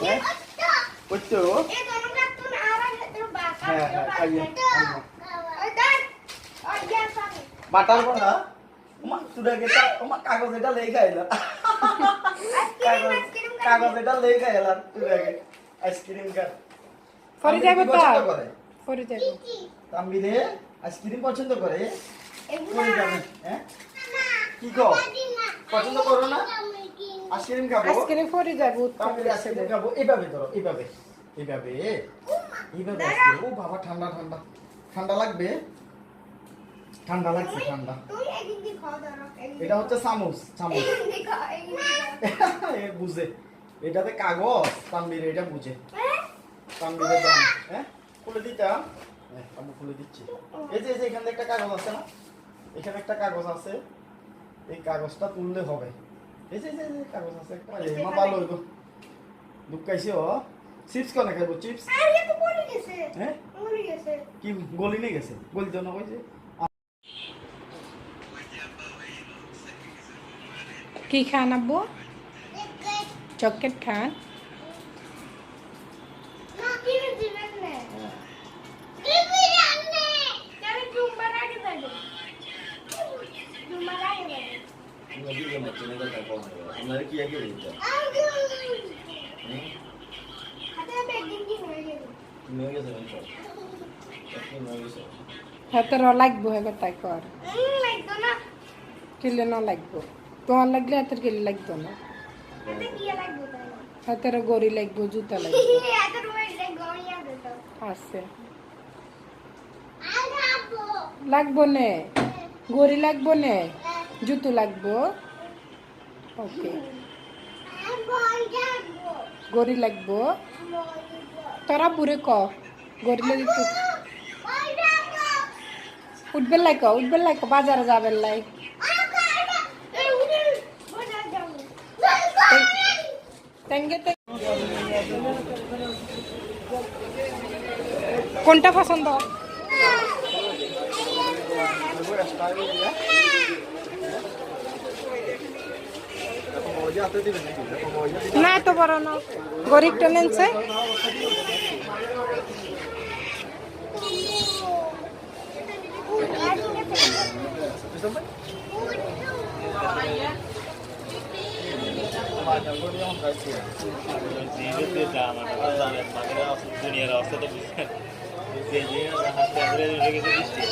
হ্যাঁ? করছ? হ্যাঁ হ্যাঁ বাটার করা তুরা গেটা ওমা কাগজ এটা লেগে এলা কাগজ কাগজ এটা লেগে এলা গে। আইসক্রিম কা পরে যাব তো পছন্দ করে? পরে যাব তাম্বিরে আইসক্রিম পছন্দ করে? করে যাবে হ্যাঁ? কি গো পছন্দ করো না? আইসক্রিম খাব। আজকে পরে যাব তাম্বিরে আইসক্রিম খাব। এইভাবে ধরো এইভাবে এইভাবে এইভাবে ও বাবা ঠান্ডা ঠান্ডা। ঠান্ডা লাগবে? ঠান্ডা লাগছে ঠান্ডা। এটা হচ্ছে চামচ চামচ। বুঝে। এটাতে কাগজ তাম্বির এটা বুঝে। দাম। হ্যাঁ? খুলে দিতাম হ্যাঁ আমি খুলে দিচ্ছি। এই যে এই যে এখানে একটা কাগজ আছে না? এখানে একটা কাগজ আছে। এই কাগজটা তুললে হবে। এই যে কাগজ আছে মা ভালো হইব দুঃখাইছে ও চিপস কোনে খাইব চিপস হ্যাঁ কি গলি নিয়ে গেছে গলি তো না কইছে কি খান আব্বু চকলেট খান আপনারা কি আগে গেছে সব নিয়ে লাগবো হেবে তাই কর। কিলে না লাগবো। তোমার লাগলে হাতের কিলে লাগতো হাতের লাগবো। আছে। লাগবো নে। গড়ি লাগবো নে। জুতো লাগবো। ওকে গড়ি লাগবো তোরা পুরে ক গড়ি লাগি উঠবে লাই ক উঠবে লাই ক বাজারে যাবে লাই কোনটা পছন্দ না এত বড় না। গরিবটা নেনছে। দুনিয়ার অবস্থা তো বুঝছেন হাসতে হাসতে উঠে গেছে বৃষ্টি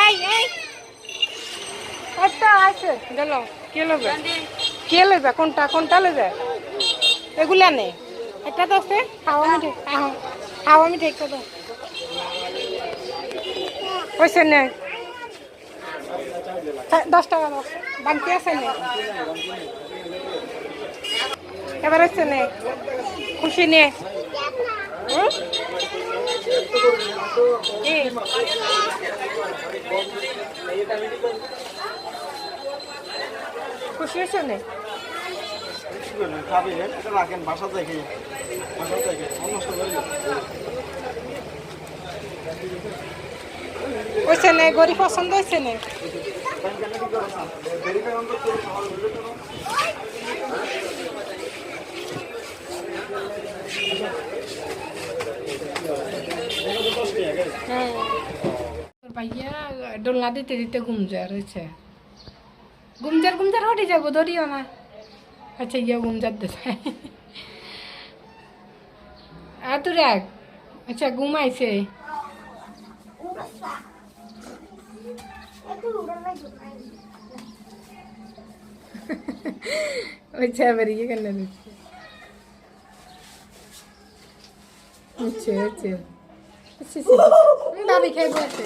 এই এই একটা আছে গেল। কে লবে? কে লবে কোনটা? কোনটা লবে এগুলা নে। একটা তো আছে, হাওয়া মিঠে। হাওয়া মিঠে একটা তো। পয়সা নে। থা- দশ টাকা বাংতি আছে নে। এবার আছে নে। খুশি নে। হুম? খুশি হয়েছে নে খাবি এটা রাখেন বাসা থেকে বাসা নে গরিব পছন্দ হয়েছে নে তোর ভাইয়া ডোলনা দিতে দিতে গুমজার হয়েছে গুমজার গুমজার হটে যাব, ধরিও না। আচ্ছা ইয়া গুমজার দেবে আর তুই রাখ। আচ্ছা ঘুমাইছে। আচ্ছা এবার ইয়ে কেন দিচ্ছে। আচ্ছা আচ্ছা আচ্ছা দাবি খাইবো আছে